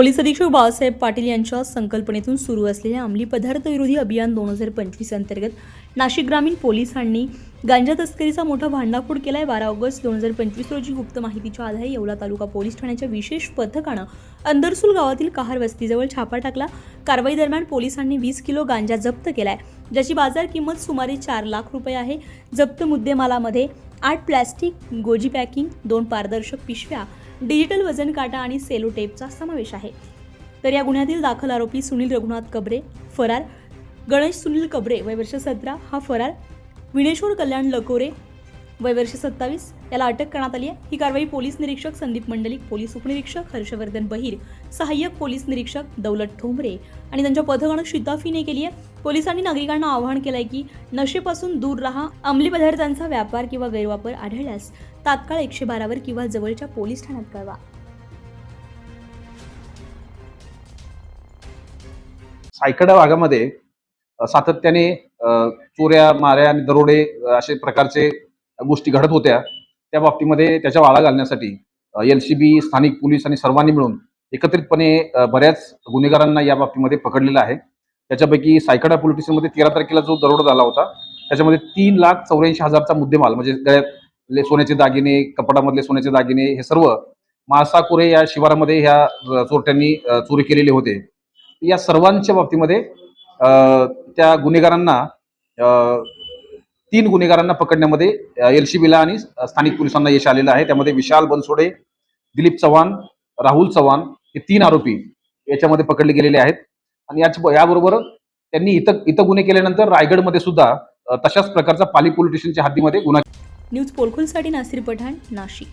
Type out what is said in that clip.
Police अधीक्षक बाळासाहेब पाटील यांच्या संकल्पनेतून सुरू असलेल्या अंमली पदार्थ विरोधी अभियान दोन हजार पंचवीस अंतर्गत नाशिक ग्रामीण पोलिसांनी गांजा तस्करीचा मोठा भांडाफोड केलाय. बारा ऑगस्ट दोन हजार पंचवीस रोजी गुप्त माहितीच्या आधारे येवला तालुका पोलीस ठाण्याच्या विशेष पथकानं अंदरसूल गावातील कहार वस्तीजवळ छापा टाकला. कारवाई दरम्यान पोलिसांनी वीस किलो गांजा जप्त केलाय. ज्याची बाजार किंमत सुमारे चार लाख रुपये आहे. जप्त मुद्देमालामध्ये आठ प्लॅस्टिक गोजी पॅकिंग दोन पारदर्शक पिशव्या डिजिटल वजन काटा आणि सेलो टेपचा समावेश आहे. तर या गुन्ह्यातील दाखल आरोपी सुनील रघुनाथ कबरे फरार गणेश सुनील कबरे वय वर्ष सतरा हा फरार विनेश्वर कल्याण लकोरे वय वर्ष सत्तावीस. याला अटक करण्यात आली आहे. ही कारवाई पोलीस निरीक्षक संदीप मंडलिक पोलीस उपनिरीक्षक हर्षवर्धन बहिर सहाय्यक पोलीस निरीक्षक दौलत ठोंबरे आणि त्यांच्या पथकानं शिताफीने केली आहे. पोलिसांनी नागरिकांना आवाहन केलंय की नशेपासून दूर राहा. अंमली पदार्थांचा व्यापार किंवा गैरवापर आढळल्यास तात्काळ एकशे बारावर किंवा जवळच्या पोलीस ठाण्यात कळवा. सायकडा भागामध्ये सातत्याने चोऱ्या माऱ्या आणि दरोडे असे प्रकारचे गोष्टी घडत होत्या त्या बाबतीमध्ये त्याच्या वाळा घालण्यासाठी एल सी बी स्थानिक पोलीस आणि सर्वांनी मिळून एकत्रितपणे बऱ्याच गुन्हेगारांना या बाबतीमध्ये पकडलेलं आहे. त्याच्यापैकी सायकडा पोलीस स्टेशनमध्ये तेरा तारखेला जो दरोडा झाला होता त्याच्यामध्ये तीन लाख चौऱ्याऐंशी हजारचा मुद्देमाल म्हणजे गळ्यातले सोन्याचे दागिने कपाटामधले सोन्याचे दागिने हे सर्व माळसाकोरे या शिवारामध्ये ह्या चोरट्यांनी चोरी केलेले होते. या सर्वांच्या बाबतीमध्ये त्या गुन्हेगारांना तीन गुन्हेगारांना पकडण्यामध्ये एलसीबीला आणि स्थानिक पोलिसांना यश आलेलं आहे. त्यामध्ये विशाल बनसोडे दिलीप चव्हाण राहुल चव्हाण हे तीन आरोपी याच्यामध्ये पकडले गेलेले आहेत. आणि याच याबरोबर त्यांनी इथं इथं गुन्हे केल्यानंतर रायगडमध्ये सुद्धा तशाच प्रकारचा पाली पोलीस स्टेशनच्या हद्दीमध्ये गुन्हा न्यूज पोलखोलसाठी नासिर पठाण नाशिक.